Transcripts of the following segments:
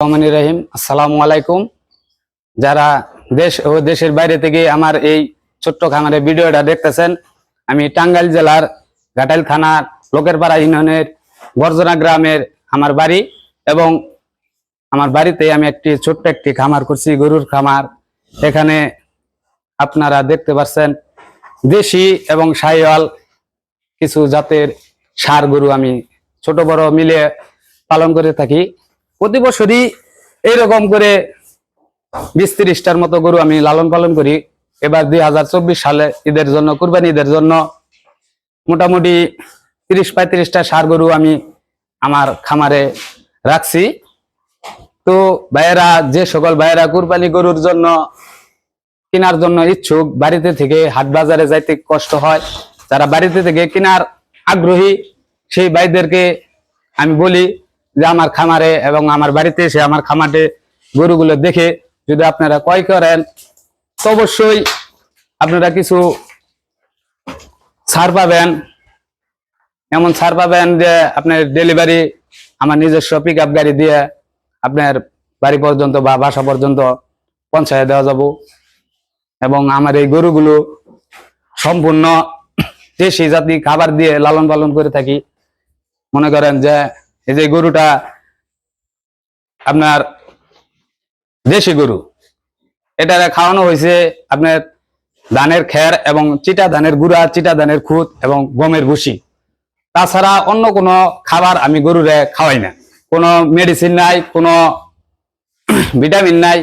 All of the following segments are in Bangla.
রহমান রহিম। আসসালামু আলাইকুম। যারা দেশ ও দেশের বাইরে থেকে আমার এই ছোট্ট খামারের ভিডিওটা দেখতেছেন, আমি টাঙ্গাইল জেলার ঘাটাইল থানার লোকেরপাড়া ইউনিয়নের বর্জনা গ্রামের আমার বাড়ি এবং আমার বাড়িতে আমি একটি ছোট্ট একটি খামার করছি, গরুর খামার। এখানে আপনারা দেখতে পাচ্ছেন দেশি এবং সাইওয়াল কিছু জাতের সার গরু আমি ছোট বড় মিলে পালন করে থাকি। প্রতি বছরই এইরকম করে বিশ তিরিশটার মতো গরু আমি লালন পালন করি। এবার দুই হাজার চব্বিশ সালে ঈদের জন্য, কুরবানি ঈদের জন্য মোটামুটি তিরিশ পঁয়ত্রিশটা সার গরু আমি আমার খামারে রাখছি। তো ভাইয়েরা, যে সকল ভাইয়েরা কুরবানি গরুর জন্য কেনার জন্য ইচ্ছুক, বাড়িতে থেকে হাট বাজারে যাইতে কষ্ট হয়, যারা বাড়িতে থেকে কেনার আগ্রহী, সেই ভাইদেরকে আমি বলি যে আমার খামারে এবং আমার বাড়িতে এসে আমার খামারে গরুগুলো দেখে যদি আপনারা ক্রয় করেন, তো অবশ্যই আপনারা কিছু ছাড় পাবেন। এমন ছাড় পাবেন যে আপনার ডেলিভারি আমার নিজস্ব পিক আপ গাড়ি দিয়ে আপনার বাড়ি পর্যন্ত বা বাসা পর্যন্ত পৌঁছায় দেওয়া যাব। এবং আমার এই গরুগুলো সম্পূর্ণ দেশি জাতি খাবার দিয়ে লালন পালন করে থাকি। মনে করেন যে এই যে গরুটা আপনার দেশি গরু এটা খাওয়ানো হয়েছে আপনার ধানের খের এবং চিটা ধানের গুঁড়া, চিটা ধানের খুদ এবং গমের ভুসি। তাছাড়া অন্য কোনো খাবার আমি গরুরে খাওয়াই না। কোনো মেডিসিন নাই, কোনো ভিটামিন নাই,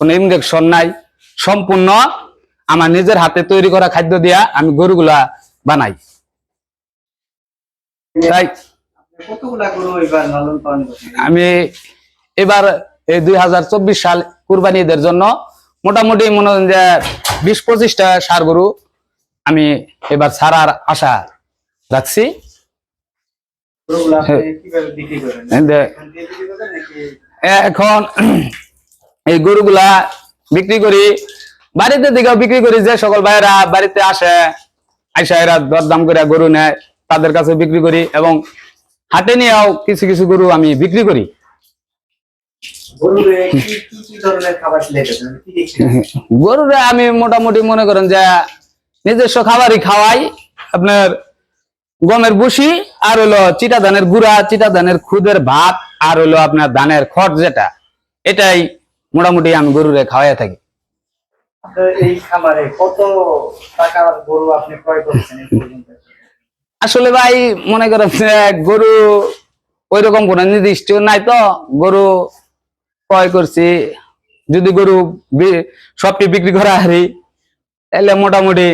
কোনো ইনজেকশন নাই। সম্পূর্ণ আমার নিজের হাতে তৈরি করা খাদ্য দিয়া আমি গরুগুলা বানাই। আমি এবার এই দুই হাজার চব্বিশ সাল কুরবানি ঈদের জন্য মোটামুটি মনে হয় যে বিশ পঁচিশটা সার গরু আমি এবার ছাড়ার আশা রাখছি। হ্যাঁ। এখান এই গরুগুলা বিক্রি করি বাড়িতে দিকেও বিক্রি করি যে সকল ভাইয়েরা বাড়িতে আসে আইসা এরা দরদাম করে গরু নেয় তাদের কাছে বিক্রি করি এবং হাটে নিয়েও কিছু কিছু গরু আমি বিক্রি করি। গরুরে আমি মোটামুটি মনে করেন যে নিজস্ব খাবারই খাওয়াই। আপনার গমের বুসি আর হলো চিটা ধানের গুড়া চিটা ধানের খুদের ভাত আর হলো আপনার ধানের খড় যেটা এটাই মোটামুটি আমি গরুরে খাওয়াই থাকি। এই খামারে কত টাকার গরু আপনি ক্রয় করেছেন আসলে ভাই, মনে করেন গরু ওই রকম কোন নির্দিষ্ট নাই তো। গরু ক্রয় করছি। যদি গরু সবটি বিক্রি করা হারি, তাহলে মোটামুটি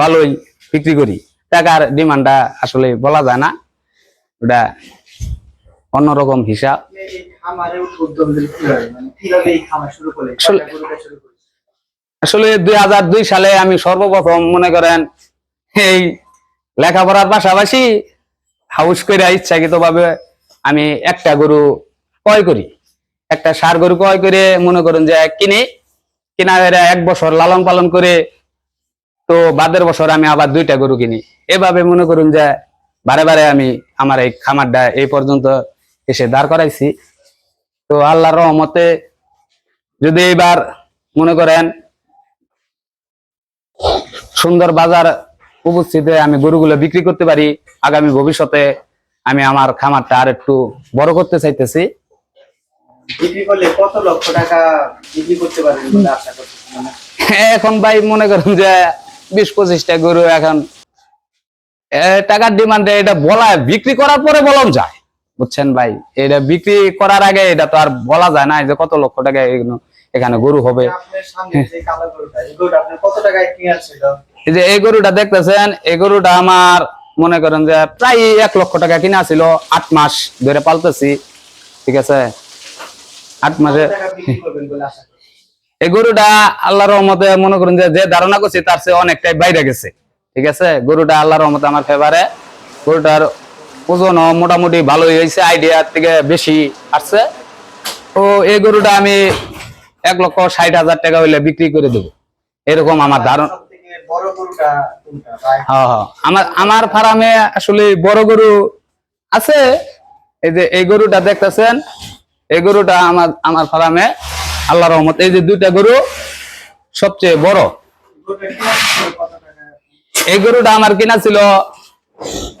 ভালোই বিক্রি করি। টাকার ডিমান্ডটা আসলে বলা যায় না। ওটা অন্যরকম হিসাব। আসলে দুই হাজার দুই সালে আমি সর্বপ্রথম মনে করেন এই লেখাপড়ার পাশাপাশি হাউস করে ইচ্ছাকৃত ভাবে আমি একটা গরু ক্রয় করি। একটা সার গরু ক্রয় করে মনে করেন যে কিনি, কিনা এক বছর লালন পালন করে, তো বাদের বছর আমি আবার দুইটা গরু কিনি। এভাবে মনে করুন যে বারে বারে আমি আমার এই খামারটা এই পর্যন্ত এসে দাঁড় করাইছি। তো আল্লাহর রহমতে যদি এবার মনে করেন সুন্দর বাজার উপস্থিতে আমি গরুগুলো বিক্রি করতে পারি। আগামী ভবিষ্যতে আমি আমার খামারটা আর একটু বড় করতে চাইতেছি। মানে এখন ভাই মনে করেন যে বিশ পঁচিশটা গরু এখন টাকার ডিমান্ডে এটা বলা বিক্রি করার পরে বলন যায়। বুঝছেন ভাই? এটা বিক্রি করার আগে এটা তো আর বলা যায় না যে কত লক্ষ টাকা এখানে গরু হবে। যে এই গরুটা যে এই দেখতেছেন এই গরুটা আমার মনে করেন যে প্রায় এক লক্ষ টাকা কিনা ছিল আট মাস ধরে পালতেছি ঠিক আছে? আট মাসে। এই গরুটা আল্লাহর রহমতে মনে করেন যে যে ধারণা করছি তার চেয়ে অনেকটাই বাইরে গেছে ঠিক আছে? গরুটা আল্লাহর রহমতে আমার ফেভারে গরুটার ওজন মোটামুটি ভালোই হয়েছে আইডিয়ার থেকে বেশি আসছে। তো এই গরুটা আমি এক লক্ষ ষাট হাজার টাকা হইলে বিক্রি করে দেবো। এরকম আমার ধারণা আমার আমার ফার্মে আসলে বড় গরু আছে। এই যে এই গরুটা দেখতেছেন? এই গরুটা আমার আমার ফার্মে। আল্লাহ রহমত এই যে দুইটা গরু সবচেয়ে বড়? এই গরুটা আমার কিনা ছিল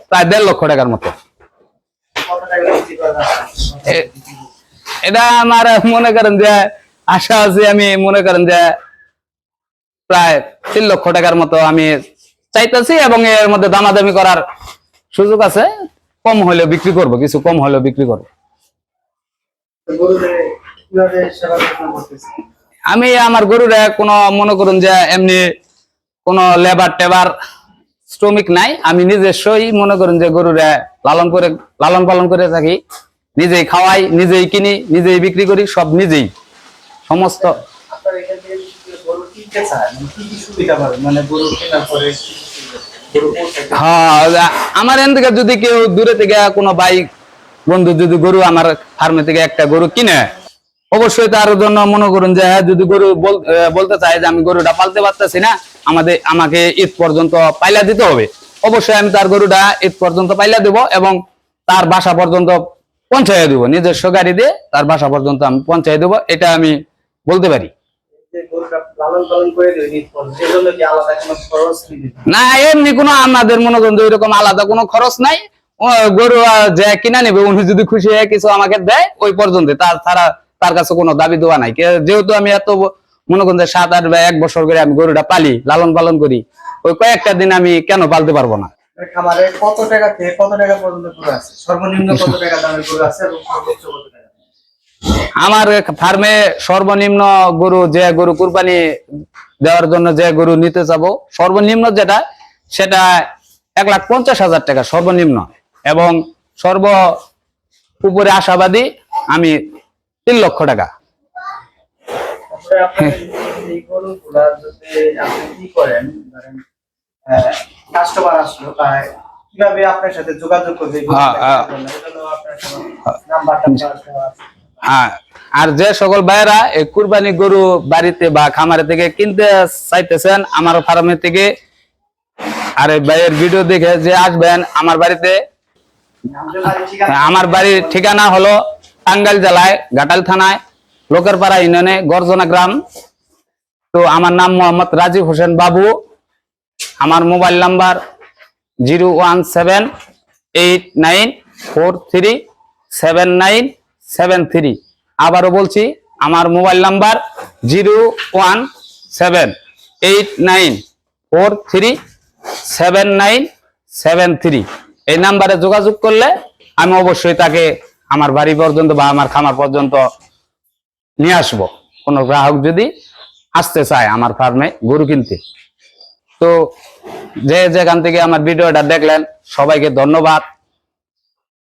প্রায় দেড় লক্ষ টাকার মতো। এটা আমার মনে করেন যে আশা আছে আমি মনে করেন যে প্রায় তিন লক্ষ টাকার মতো আমি চাইতেছি এবং এর মধ্যে দামাদামি করার সুযোগ আছে। কম হলেও বিক্রি করব, কিছু কম হলেও বিক্রি করব। আমি আমার গরুরে কোনো, মনে করুন যে এমনি কোনো লেবার টেবার শ্রমিক নাই। আমি নিজস্বই মনে করুন যে গরুরে লালন করে, লালন পালন করে থাকি। নিজেই খাওয়াই, নিজেই কিনি, নিজেই বিক্রি করি, সব নিজেই। সমস্ত আপনার এখান থেকে যদি মানে মানে হ্যাঁ আমার থেকে যদি কেউ দূরে থেকে কোনো ভাই বন্ধু যদি গরু আমার ফার্মে থেকে একটা গরু কিনে অবশ্যই তার জন্য মনে করুন যে হ্যাঁ, যদি গরু বলতে যে আমি গরুটা পালতে পারতেছি না আমাদের আমাকে ঈদ পর্যন্ত পাইলা দিতে হবে। অবশ্যই আমি তার গরুটা ঈদ পর্যন্ত পাইলা দেব এবং তার বাসা পর্যন্ত পৌঁছাইয়া দেবো। নিজস্ব গাড়ি দিয়ে তার বাসা পর্যন্ত আমি পৌঁছাই দেবো এটা আমি বলতে পারি। না এমনি কোনো আমাদের মনে করুন যে ওইরকম আলাদা কোনো খরচ নাই। গরু যে কিনা নেবে উনি যদি খুশি হয়ে কিছু আমাকে দেয় ওই পর্যন্ত। তার ছাড়া তার কাছে কোনো দাবি দেওয়া নাই। যেহেতু আমি এত মনে করুন যে সাত আট বা এক বছর করে আমি গরুটা পালি লালন পালন করি ওই কয়েকটা দিন আমি কেন পালতে পারব না? খামারে কত টাকা থেকে কত টাকা পর্যন্ত গরু আছে? সর্বনিম্ন কত টাকা দামের গরু আছে এবং সর্বোচ্চ কত টাকা? আমার ফার্মে সর্বনিম্ন গরু যে গরু কুরবানি দেওয়ার জন্য যে গরু নিতে যাব সর্বনিম্ন যেটা সেটা এক লাখ পঞ্চাশ হাজার টাকা সর্বনিম্ন। এবং সর্ব উপরে আশাবাদী আমি তিন লক্ষ টাকা। কাস্টমার আসলো কীভাবে আপনার সাথে যোগাযোগ করবে এই হ্যাঁ, আর যে সকল ভাইয়েরা এই কুরবানি গরু বাড়িতে বা খামারে থেকে কিনতে চাইতেছেন, আমার ফার্মে থেকে আর এই ভাইয়ের ভিডিও দেখে যে আসবেন, আমার বাড়িতে, আমার বাড়ির ঠিকানা হলো টাঙ্গাইল জেলায়, ঘাটাল থানায়, লোকেরপাড়া ইউনিয়নে, গর্জনা গ্রাম। তো আমার নাম মোহাম্মদ রাজীব হোসেন বাবু। আমার mobile number zero one seven eight nine four three seven nine seven three. আবারও বলছি, আমার mobile number zero one seven eight nine four three seven nine seven three. এই নাম্বারে যোগাযোগ করলে আমি অবশ্যই তাকে আমার বাড়ি পর্যন্ত বা আমার খামার পর্যন্ত নিয়ে আসব। কোনো গ্রাহক যদি আসতে চায় আমার ফার্মে গরু কিনতে। তো যে যেখান থেকে আমার ভিডিওটা দেখলেন, সবাইকে ধন্যবাদ।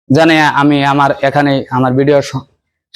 জানিয়ে আমি আমার এখানে আমার ভিডিও